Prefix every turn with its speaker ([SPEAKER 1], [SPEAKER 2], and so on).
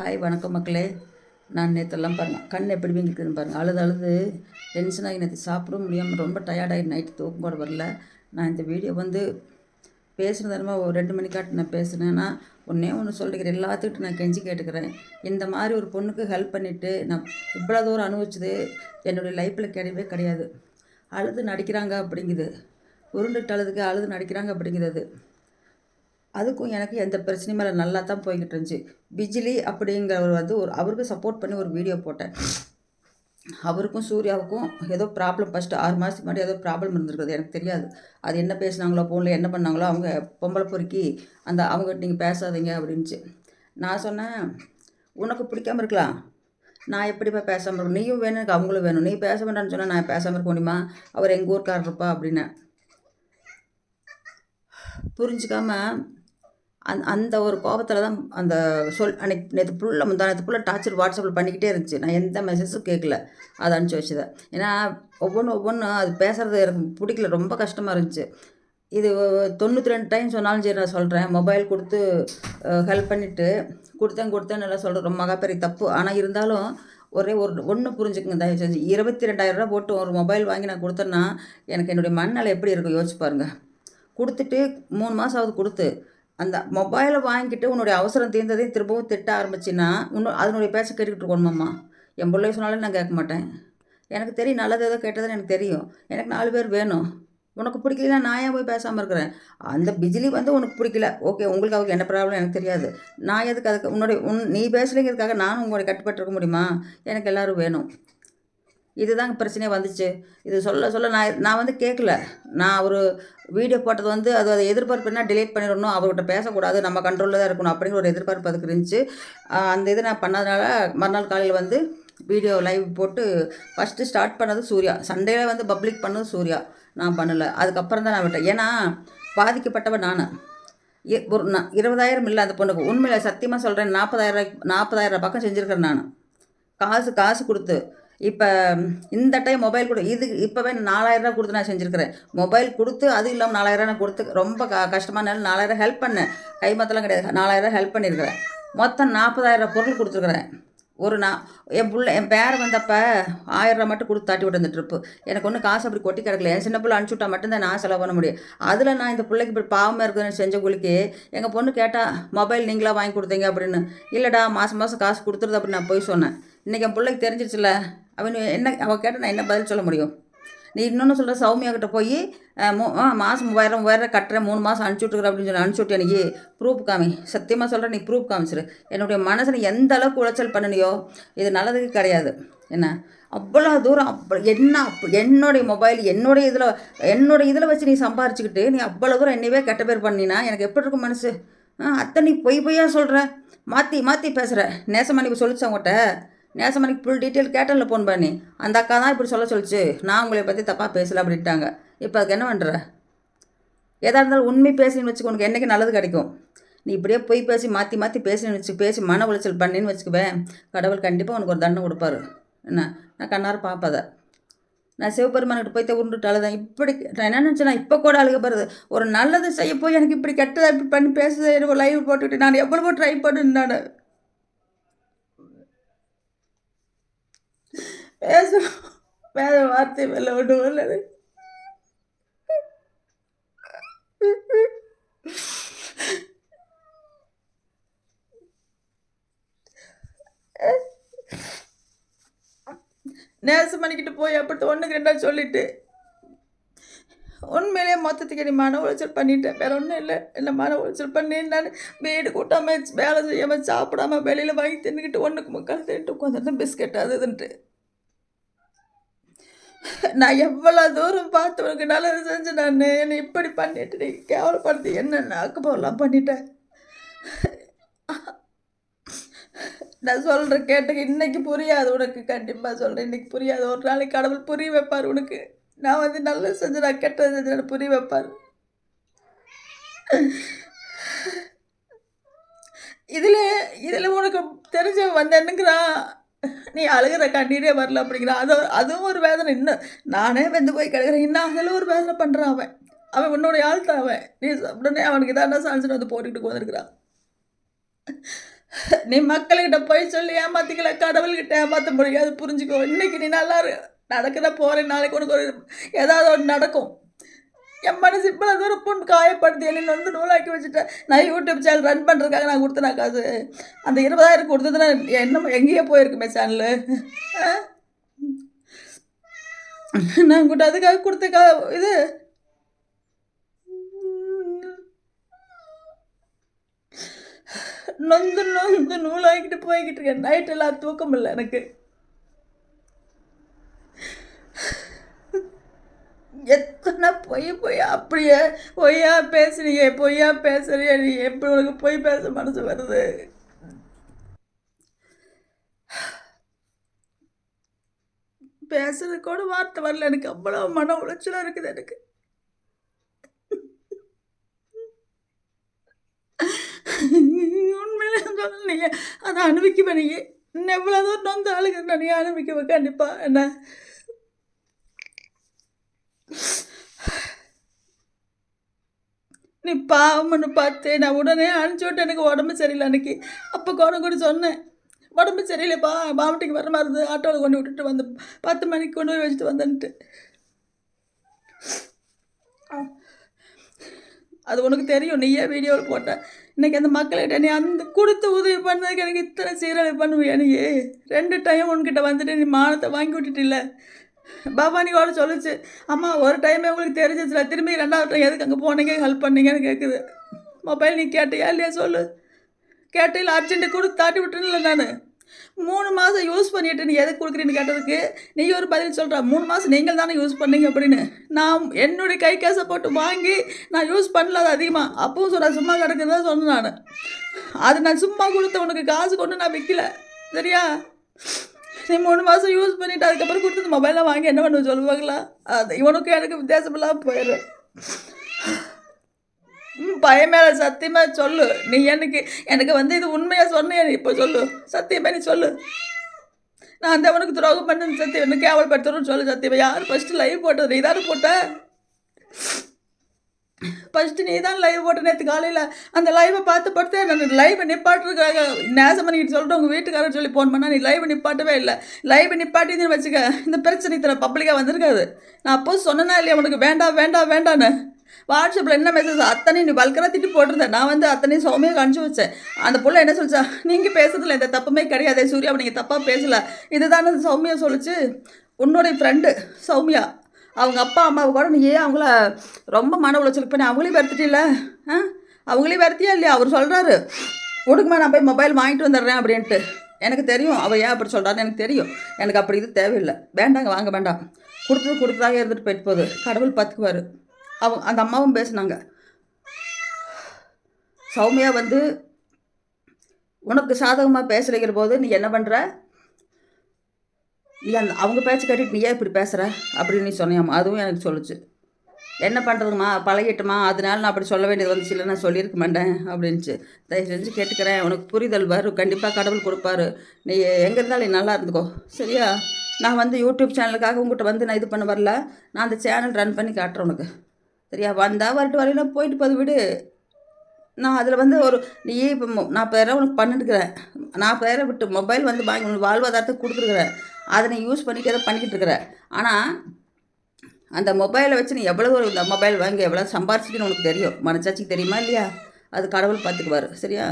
[SPEAKER 1] Hi வணக்கம் மக்களே. நான் நேற்றெல்லாம் பாருங்கள் கண் எப்படி வீங்கிருக்குதுன்னு பாருங்கள் அழுது அழுது டென்ஷனாகி நேற்று சாப்பிட முடியாமல் ரொம்ப டயர்டாகி நைட்டு தூக்கம் கூட வரல. நான் இந்த வீடியோ வந்து பேசுனது என்னமோ ஒரு ரெண்டு மணிக்காட்டு நான் பேசுனேன்னா ஒன்றே ஒன்று சொல்லிக்கிறேன் எல்லாத்துக்கிட்ட நான் கெஞ்சி கேட்டுக்கிறேன். இந்த மாதிரி ஒரு பொண்ணுக்கு ஹெல்ப் பண்ணிவிட்டு நான் இவ்வளோ தூரம் அனுபவிச்சது என்னுடைய லைஃப்பில் கிடையவே கிடையாது. அழுது நடிக்கிறாங்க அப்படிங்குது. உருண்டுட்டு அழுதுக்கு அழுது நடிக்கிறாங்க அப்படிங்கிறது அதுக்கும் எனக்கு எந்த பிரச்சனையும் இல்லை. நல்லா தான் போய்கிட்டு இருந்துச்சு. பிஜிலி அப்படிங்கிறவர் வந்து ஒரு அவருக்கு சப்போர்ட் பண்ணி ஒரு வீடியோ போட்டேன். அவருக்கும் சூர்யாவுக்கும் ஏதோ ப்ராப்ளம் ஃபஸ்ட்டு ஆறு மாதத்துக்கு முன்னாடி ஏதோ ப்ராப்ளம் இருந்திருக்குது. எனக்கு தெரியாது. அது என்ன பேசுனாங்களோ ஃபோனில் என்ன பண்ணாங்களோ அவங்க பொம்பளை பொறுக்கி அந்த அவங்ககிட்ட நீங்கள் பேசாதீங்க அப்படின்ச்சு நான் சொன்னேன் உனக்கு பிடிக்காம இருக்கலாம். நான் எப்படி போய் பேசாமல் இருக்கணும்? நீயும் வேணும் எனக்கு அவங்களும் வேணும். நீ பேச வேண்டாம்னு சொன்னால் நான் பேசாமல் இருக்க முடியுமா? அவர் எங்கள் ஊருக்காரர் இருப்பா அப்படின்னு புரிஞ்சுக்காமல் அந் அந்த ஒரு கோபத்தில் தான் அந்த சொல் அன்னைக்கு நேற்று ஃபுல்லாக முந்தா நேற்று ஃபுல்லாக டார்ச்சர் வாட்ஸ்அப்பில் பண்ணிக்கிட்டே இருந்துச்சு. நான் எந்த மெசேஜும் கேட்கல அதை அனுப்பிச்சி வச்சதை ஏன்னா ஒவ்வொன்றும் ஒவ்வொன்றும் அது பேசுகிறது எனக்கு பிடிக்கல. ரொம்ப கஷ்டமாக இருந்துச்சு. இது தொண்ணூற்றி ரெண்டு டைம் சொன்னாலும் சரி நான் சொல்கிறேன் மொபைல் கொடுத்து ஹெல்ப் பண்ணிவிட்டு கொடுத்தேன் கொடுத்தேன் நல்லா சொல்கிறேன் ரொம்ப மகா பெரிய தப்பு. ஆனால் இருந்தாலும் ஒரே ஒரு ஒன்று புரிஞ்சுக்குங்க. தயவு செஞ்சு. இருபத்தி ரெண்டாயிரரூபா போட்டு ஒரு மொபைல் வாங்கி நான் கொடுத்தேன்னா எனக்கு என்னுடைய மண்ணால் எப்படி இருக்கும்? யோசிச்சு பாருங்கள் கொடுத்துட்டு மூணு மாதம் ஆகுது கொடுத்து. அந்த மொபைலை வாங்கிட்டு உன்னுடைய அவசரம் தீர்ந்ததையும் திரும்பவும் திட்ட ஆரம்பிச்சின்னா இன்னும் அதனுடைய பேச்சை கேட்டுக்கிட்டு இருக்கணுமாம்மா என் பிள்ளை சொன்னாலும் நான் கேட்க மாட்டேன். எனக்கு தெரியும் நல்லது ஏதோ கேட்டதுன்னு எனக்கு தெரியும். எனக்கு நாலு பேர் வேணும். உனக்கு பிடிக்கலனா நான் ஏன் போய் பேசாமல் இருக்கிறேன்? அந்த பிஜிலி வந்து உனக்கு பிடிக்கல. ஓகே உங்களுக்கு அவங்க என்ன ப்ராப்ளம் எனக்கு தெரியாது. நான் எதுக்கு அதுக்கு உன்னுடைய உன் நீ பேசலைங்கிறதுக்காக நானும் உங்களுடைய கட்டுப்பட்டு இருக்க முடியுமா? எனக்கு எல்லோரும் வேணும். இதுதாங்க பிரச்சனையே வந்துச்சு. இது சொல்ல சொல்ல நான் நான் வந்து கேட்கல நான் ஒரு வீடியோ போட்டது வந்து அது அதை எதிர்பார்ப்புனா டிலீட் பண்ணிடணும் அவர்கிட்ட பேசக்கூடாது நம்ம கண்ட்ரோலில் தான் இருக்கணும் அப்படிங்கிற ஒரு எதிர்பார்ப்பு அதுக்கு இருந்துச்சு. அந்த இது நான் பண்ணதுனால மறுநாள் காலையில் வந்து வீடியோ லைவ் போட்டு ஃபஸ்ட்டு ஸ்டார்ட் பண்ணது சூர்யா. சண்டேல வந்து பப்ளிக் பண்ணது சூர்யா. நான் பண்ணலை. அதுக்கப்புறம் தான் நான் விட்டேன். ஏன்னா பாதிக்கப்பட்டவன் நான். ஒரு நான் இருபதாயிரம் இல்லை அந்த பொண்ணுக்கு. உண்மையில் சத்தியமாக சொல்கிறேன் நாற்பதாயிரம் நாற்பதாயிரம் பக்கம் செஞ்சுருக்கிறேன் நான். காசு காசு கொடுத்து. இப்போ இந்த டைம் மொபைல் கொடு இது இப்போவே நாலாயிரரூவா கொடுத்து நான் செஞ்சுருக்கிறேன். மொபைல் கொடுத்து அது இல்லாமல் நாலாயிரம் நான் கொடுத்து ரொம்ப க கஷ்டமான நாலாயிரம் ஹெல்ப் பண்ணேன். கைமத்தெல்லாம் கிடையாது. நாலாயிரம் ஹெல்ப் பண்ணியிருக்கிறேன் மொத்தம் நாற்பதாயிரம் பொருள் கொடுத்துருக்குறேன். ஒரு நான் என் பிள்ளை என் பேர் வந்தப்போ ஆயிரரூவா மட்டும் கொடுத்து தாட்டி விட்டு அந்த ட்ரிப்பு எனக்கு ஒன்றும் காசு அப்படி கொட்டி கிடக்கல என் சின்ன பிள்ளை அனுப்பிச்சி விட்டா மட்டும்தான் நான் செலவு பண்ண முடியும். அதில் நான் இந்த பிள்ளைக்கு இப்படி பாவமாக இருக்குதுன்னு செஞ்ச குளிக்கு எங்கள் பொண்ணு கேட்டால் மொபைல் நீங்களாக வாங்கி கொடுத்தீங்க? அப்படின்னு. இல்லைடா மாதம் மாதம் காசு கொடுத்துருது அப்படின்னு நான் போய் சொன்னேன். இன்றைக்கி என் பிள்ளைக்கு தெரிஞ்சிருச்சுல. அவன் என்ன அவள் கேட்டால் நான் என்ன பதில் சொல்ல முடியும்? நீ இன்னொன்று சொல்கிற சௌமியா கிட்ட போய் மூ மாதம் மூவாயிரம் மூவாயிரம் கட்டுறேன் மூணு மாதம் அனுப்பிச்சி விட்டுருக்குற அப்படின்னு சொல்லி அனுப்பிச்சி எனக்கு ப்ரூஃப் காமி. சத்தியமாக சொல்கிறேன் நீ ப்ரூஃப் காமிச்சிரு. என்னுடைய மனசில் எந்த அளவுக்கு உளைச்சல் பண்ணனியோ இது நல்லதுக்கு கிடையாது. என்ன? அவ்வளோ தூரம் அப்போ என்ன அப்போ என்னுடைய மொபைல் என்னுடைய இதில் என்னுடைய இதில் வச்சு நீ சம்பாரிச்சுக்கிட்டு நீ அவ்வளோ தூரம் என்னையவே கெட்ட பேர் பண்ணினா எனக்கு எப்படி இருக்கும் மனசு? அத்தை நீ பொய் பொய்யா சொல்கிற மாற்றி மாற்றி பேசுகிற நேசமா நீ சொல்லிச்சு அவங்ககிட்ட. நேசமணிக்கு ஃபுல் டீட்டெயில் கேட்டலில் ஃபோன் பண்ணி அந்த அக்கா தான் இப்படி சொல்ல சொல்லிச்சு. நான் உங்களை பற்றி தப்பாக பேசல அப்படின்ட்டாங்க. இப்போ அதுக்கு என்ன பண்ணுற எதாக இருந்தாலும் உண்மை பேசின்னு வச்சுக்கோ உனக்கு என்றைக்கு நல்லது கிடைக்கும். நீ இப்படியே போய் பேசி மாற்றி மாற்றி பேசினு வச்சு பேசி மன உளைச்சல் பண்ணின்னு வச்சுக்குவேன் கடவுள் கண்டிப்பாக உனக்கு ஒரு தண்டனை கொடுப்பாரு. என்ன? நான் கண்ணார பார்ப்பத நான் சிவபெருமான்கிட்ட போய் உருண்டுட்டு அழுதேன். இப்படி நான் என்ன நினச்சேன் இப்போ கூட அழுக போகிறது ஒரு நல்லது செய்ய போய் எனக்கு இப்படி கெட்டதை இப்படி பண்ணி பேசுது எனக்கு லைவ் போட்டுக்கிட்டு நான் எவ்வளவோ ட்ரை பண்ணேன் நான் பேச வேற வார்த்தை மேல ஒன்றும் வரல நேசம் பண்ணிக்கிட்டு போய் அப்படி ஒன்றுக்கு ரெண்டா சொல்லிட்டு. உண்மையிலே மொத்தத்துக்கு நீ மன உளைச்சல் பண்ணிட்டேன். வேற ஒன்றும் இல்லை. என்ன மன உளைச்சல் பண்ணிருந்தாலும் நான் வீடு கூட்டாம வேலை செய்யாமல் சாப்பிடாம வெளியில் வாங்கி தின்னுக்கிட்டு ஒன்றுக்கு முக்கால் தின்ட்டு உட்காந்துருந்தேன் பிஸ்கட் அது இதுன்ட்டு. நான் எவ்வளோ தூரம் பார்த்து உனக்கு நல்லது செஞ்சு நான் என்னை இப்படி பண்ணிட்டு நீ கேவலப்படுத்தி என்னென்ன அக்கப்போலாம் பண்ணிட்டேன் நான் சொல்கிறேன் கேட்டுக்கு இன்னைக்கு புரியாது உனக்கு கண்டிப்பாக சொல்கிறேன் இன்னைக்கு புரியாது. ஒரு நாளைக்கு கடவுள் புரிய வைப்பார் உனக்கு. நான் வந்து நல்லது செஞ்சு நான் கெட்டது செஞ்சு புரிய வைப்பார். இதில் இதில் உனக்கு தெரிஞ்ச வந்து என்னங்கிறான்? நீ அழுகிற கண்ணீரே வரல அப்படிங்கிறான் அது அதுவும் ஒரு வேதனை. இன்னும் நானே வெந்து போய் கிடக்கிறேன். இன்னும் அதில் ஒரு வேதனை பண்ணுறான் அவன். அவன் உன்னுடைய ஆள் தான் அவன். நீ உடனே அவனுக்கு இதான சாஞ்சுன்னு வந்து போட்டுக்கிட்டு வந்துருக்கிறான் நீ மக்கள்கிட்ட போய் சொல்லி ஏமாத்திக்கல கடவுள்கிட்ட ஏமாற்ற முடியாது. புரிஞ்சுக்கோ. இன்னைக்கு நீ நல்லா நடக்கிற போகிற நாளைக்கு உனக்கு ஒரு ஏதாவது ஒன்று நடக்கும். என் மனசு இவ்வளோ தூரம் பொண்ணு காயப்படுத்தி என்ன வந்து நூலாக்கி வச்சுட்டேன். நான் யூடியூப் சேனல் ரன் பண்ணுறதுக்காக நான் கொடுத்தேன் காசு. அந்த இருபதாயிரம் கொடுத்ததுன்னா என்ன எங்கேயோ போயிருக்குமே சேனலு நான் கூட அதுக்காக கொடுத்த கா இது. நொந்து நொந்து நூலாகிக்கிட்டு போய்கிட்டு இருக்கேன். நைட் எல்லாம் தூக்கம் இல்லை எனக்கு. எத்தனை பொய் பொய் அப்படியே பொய்யா பேசுறீங்க பொய்யா பேசுறிய நீ எப்படி உனக்கு பொய் பேச மனசு வருது? பேசுறது கூட வார்த்தை வரல எனக்கு அவ்வளோ மன உளைச்சலாக இருக்குது எனக்கு. உண்மையில சொல்லலையே அதை அனுபவிக்குவேன் நீ இன்னும் எவ்வளோ தூரம் நொந்த ஆளுங்க நீ அனுபவிக்குவேன் கண்டிப்பாக என்ன? நீ பாவம்னு பார்த்து நான் உடனே அனுப்பிச்சி விட்டு எனக்கு உடம்பு சரியில்லை அன்னைக்கு. அப்போ கூட கூட சொன்னேன். உடம்பு சரியில்லைப்பா மாவட்டிக்கு வர மாதிரி இருந்தது. ஆட்டோவில் கொண்டு விட்டுட்டு வந்து பத்து மணிக்கு கொண்டு போய் வச்சுட்டு வந்தேன்ட்டு. அது உனக்கு தெரியும் நீயே வீடியோவில் போட்ட. இன்றைக்கி அந்த மக்கள்கிட்ட நீ அந்த கொடுத்து உதவி பண்ணதுக்கு எனக்கு இத்தனை சீரழி பண்ணுவியா நீ? ரெண்டு டைம் உன்கிட்ட வந்துட்டு நீ மானத்தை வாங்கி விட்டுட்டில்ல. பவானி கூட சொல்லுச்சு அம்மா ஒரு டைமே உங்களுக்கு தெரிஞ்சிச்சுல திரும்பி ரெண்டாவது டைம் எதுக்கு அங்கே போனீங்க ஹெல்ப் பண்ணீங்கன்னு கேட்குது மொபைல் நீ கேட்டியா இல்லையா சொல்லு. கேட்டில் அர்ஜென்ட்டு கொடுத்து தாட்டி விட்டுன்னு நான். மூணு மாதம் யூஸ் பண்ணிட்டு நீ எதுக்கு கொடுக்குறீன்னு கேட்டதுக்கு நீ ஒரு பதில் சொல்கிற மூணு மாதம் நீங்கள் தானே யூஸ் பண்ணீங்க அப்படின்னு. நான் என்னுடைய கை கேஸை போட்டு வாங்கி நான் யூஸ் பண்ணல அது அதிகமாக அப்பவும் சொல்கிறேன் சும்மா கிடக்குறதா சொன்னேன் நான். அது நான் சும்மா கொடுத்த உனக்கு காசு கொண்டு நான் விற்கல சரியா? நீ மூணு மாதம் யூஸ் பண்ணிவிட்டு அதுக்கப்புறம் கொடுத்து மொபைலை வாங்கி என்ன பண்ணுவ சொல்லுவாங்களா அது இவனுக்கும் எனக்கு வித்தியாசமெல்லாம் போயிடும் போயிடுறேன் பையன் மேலே சத்தியமாக சொல்லு. நீ எனக்கு எனக்கு வந்து இது உண்மையாக சொன்னேன் இப்போ சொல்லு. சத்தியமாக நீ சொல்லு. நான் அந்த அவனுக்கு துரோகம் பண்ணு சத்தியம் என்ன கேவலப்படுத்தணும்னு சொல்லு சத்தியமாக யார் ஃபஸ்ட்டு லைவ் போட்டது? நீ தானே போட்ட? ஃபஸ்ட்டு நீ தான் லைவ் போட்ட நேற்று காலையில் அந்த லைவை பார்த்து பார்த்து நான் லைவை நிப்பாட்டுறதுக்காக நேசம் பண்ணிக்கிட்டு சொல்லிட்டு உங்கள் வீட்டுக்காரர் சொல்லி ஃபோன் பண்ணால் நீ லைவை நிப்பாட்டவே இல்லை. லைவை நிப்பாட்டின்னு வச்சுக்க இந்த பிரச்சனை இத்தனை பப்ளிக்காக வந்திருக்காது. நான் அப்போ சொன்னேன்னா இல்லையா உனக்கு வேண்டாம் வேண்டாம் வேண்டான்னு. வாட்ஸ்அப்பில் என்ன மெசேஜ் அத்தனை நீ பல்கராக திட்டு போட்டிருந்தேன். நான் வந்து அத்தனையும் சௌமியாக அனுப்பிச்சி வச்சேன். அந்த புள்ள என்ன சொல்லிச்சா நீங்கள் பேசுறதுல எந்த தப்புமே கிடையாது. சூர்யா நீங்கள் தப்பாக பேசலை. இதுதான் சௌமியா சொல்லிச்சு. உன்னுடைய ஃப்ரெண்டு சௌமியா. அவங்க அப்பா அம்மாவை கூட நீ ஏன் அவங்கள ரொம்ப மன உளைச்சலுக்கு பண்ணி அவங்களையும் வருத்திட்டில்ல ஆ? அவங்களையும் வருத்தியா இல்லையா? அவர் சொல்கிறாரு கொடுக்குமா நான் போய் மொபைல் வாங்கிட்டு வந்துடுறேன் அப்படின்ட்டு. எனக்கு தெரியும். அவள் ஏன் அப்படி சொல்கிறான்னு எனக்கு தெரியும். எனக்கு அப்படி இது தேவையில்லை. வேண்டாங்க வாங்க வேண்டாம். கொடுத்தது கொடுத்ததாக இருந்துட்டு போயிட்டு போகுது. கடவுள் பார்த்துக்குவார் அவங்க அந்த அம்மாவும் பேசினாங்க. சௌமியா வந்து உனக்கு சாதகமாக பேசுகிற போது நீ என்ன பண்ணுற இல்லை அந்த அவங்க பேச்சு கட்டிட்டு நீ ஏன் இப்படி பேசுகிற அப்படின்னு நீ சொன்னியாம்மா. அதுவும் எனக்கு சொல்லுச்சு. என்ன பண்ணுறதும்மா பழகிட்டுமா? அதனால நான் அப்படி சொல்ல வேண்டியது வந்துச்சு. இல்லை நான் சொல்லியிருக்க மாட்டேன் அப்படின்ச்சு தயவு செஞ்சு கேட்டுக்கிறேன். உனக்கு புரிதல் வரும் கண்டிப்பாக கடவுள் கொடுப்பாரு. நீ எங்கே இருந்தாலும் நீ நல்லா இருந்துக்கோ. சரியா? நான் வந்து யூடியூப் சேனலுக்காக உங்கள்கிட்ட வந்து நான் இது பண்ண வரல. நான் அந்த சேனல் ரன் பண்ணி காட்டுறேன் உனக்கு. சரியா? வந்தால் வரட்டு வரையில போயிட்டு போது விடு. நான் அதில் வந்து ஒரு நீ இப்போ நாற்பதாயிரம் உனக்கு பண்ணிட்டுருக்கிறேன் நாற்பதாயிரம் விட்டு மொபைல் வந்து வாங்கி உனக்கு வாழ்வாதாரத்தை கொடுத்துருக்குறேன். அதை நீ யூஸ் பண்ணிக்கிறத பண்ணிக்கிட்டு இருக்கிற. ஆனால் அந்த மொபைலை வச்சு நீ எவ்வளோ ஒரு இந்த மொபைல் வாங்கி எவ்வளோ சம்பாரிச்சிக்கின்னு உனக்கு தெரியும். மனசாட்சிக்கு தெரியுமா இல்லையா? அது கடவுள் பார்த்துக்குவார் சரியா?